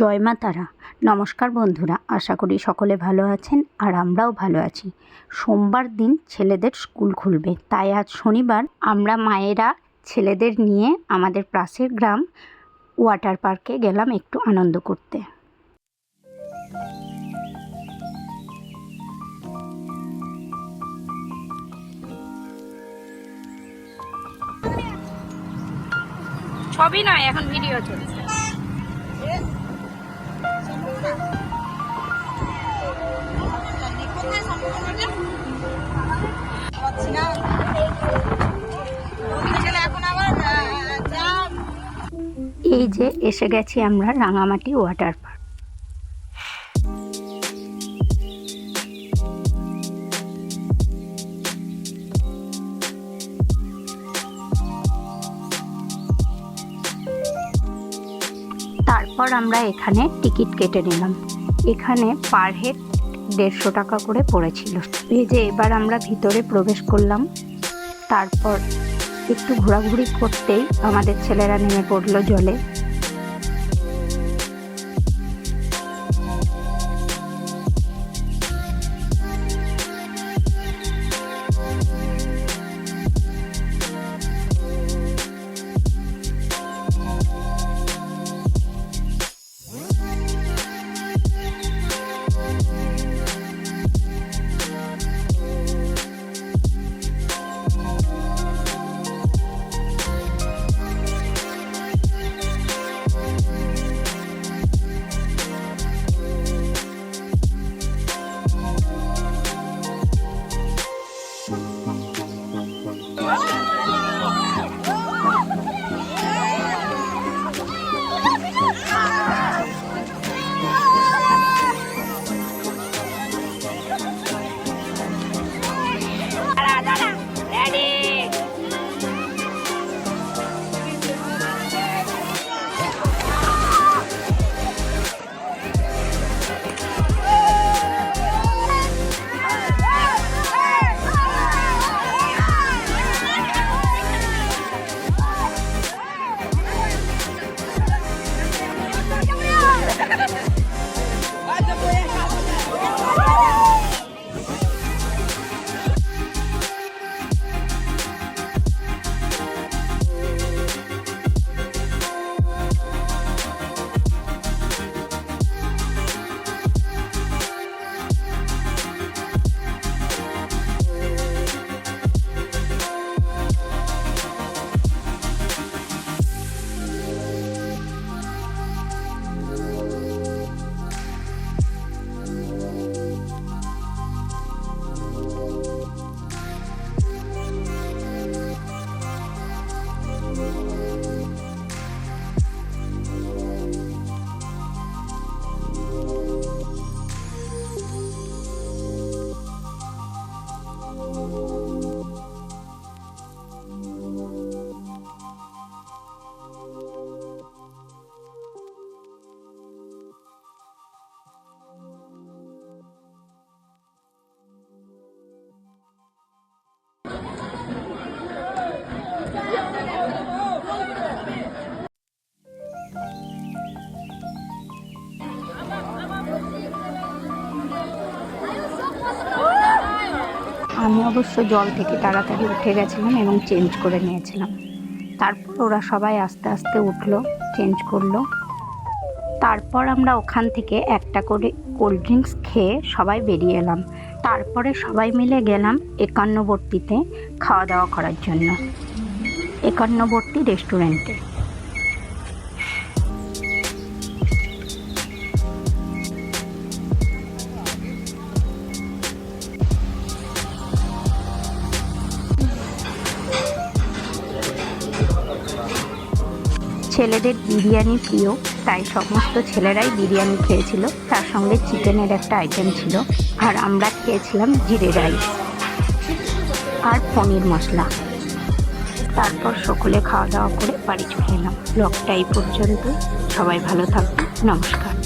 জয় মা তারা। নমস্কার বন্ধুরা, আশা করি সকলে ভালো আছেন আর আমরাও ভালো আছি। সোমবার দিন ছেলেদের স্কুল খুলবে, তাই আজ শনিবার আমরা মায়েরা ছেলেদের নিয়ে আমাদের পাশের গ্রাম ওয়াটার পার্কে গেলাম একটু আনন্দ করতে। সবই নয়, এখন ভিডিও চলছে। এই যে এসে গেছি আমরা রাঙামাটি ওয়াটার পার্ক। তারপর আমরা এখানে টিকিট কেটে নিলাম। এখানে পার হেড দেড়শো টাকা করে পড়েছিল। এই যে এবার আমরা ভিতরে প্রবেশ করলাম। তারপর একটু ঘোরাঘুরি করতেই আমাদের ছেলেরা নেমে পড়ল জলে। আমি অবশ্য জল থেকে তাড়াতাড়ি উঠে গেছিলাম এবং চেঞ্জ করে নিয়েছিলাম। তারপর ওরা সবাই আস্তে আস্তে উঠল চেঞ্জ করল। তারপর আমরা ওখান থেকে একটা করে কোল্ড ড্রিঙ্কস খেয়ে সবাই বেরিয়ে এলাম। তারপরে সবাই মিলে গেলাম একান্নবর্তীতে খাওয়া দাওয়া করার জন্য। একান্নবর্তী রেস্টুরেন্টে ছেলেদের বিরিয়ানি প্রিয়, তাই সমস্ত ছেলেরাই বিরিয়ানি খেয়েছিল। তার সঙ্গে চিকেনের একটা আইটেম ছিল, আর আমরা খেয়েছিলাম জিরে রাইস আর পনির মশলা। তারপর সকলে খাওয়া দাওয়া করে বাড়ি চলে এলাম। ব্লগটা এই পর্যন্ত। সবাই ভালো থাকবে নমস্কার।